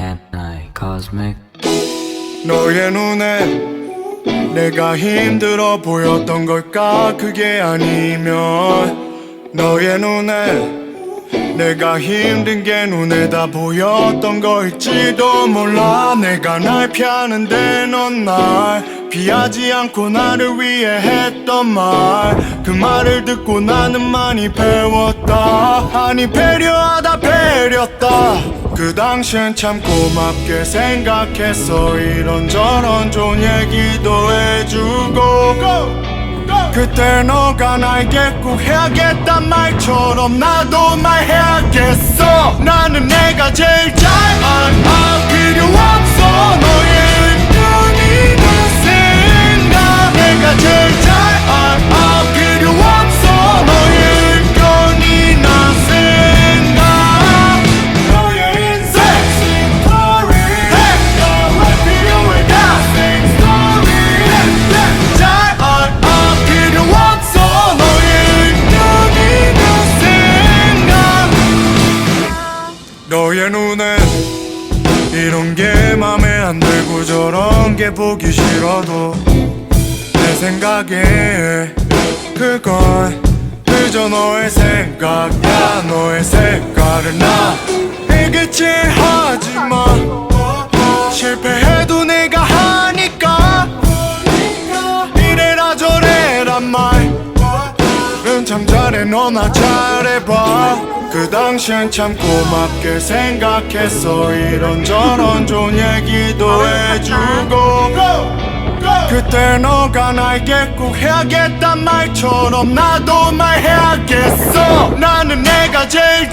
can't I? Cosmic. 너의 눈에 내가 힘들어 보였던 걸까 그게 아니면 너의 눈에 내가 힘든 게 눈에 다 보였던 걸지도 몰라 내가 날 피하는데 넌날 피하지 않고 나를 위해 했던 말. 그 말을 듣고 나는 많이 배웠다. 아니 배려하다 배렸다. 그 당시엔 참 고맙게 생각했어. 이런저런 좋은 얘기도 해주고. 그때 너가 날개 꼭 해야겠단 말처럼 나도 말해야겠어. 나는 내가 제 너의 눈에 이런 게 맘에 안 들고 저런 게 보기 싫어도 내 생각에 그건 그저 너의 생각이야. 너의 색깔을 나 일기치 하지 마 실패해도 내가 참 잘해 너나 잘해봐. 그 당시엔 참 고맙게 생각했어. 이런저런 좋은 얘기도 해주고. 그때 너가 날개 꼭 해야겠단 말처럼 나도 말해야겠어. 나는 내가 제일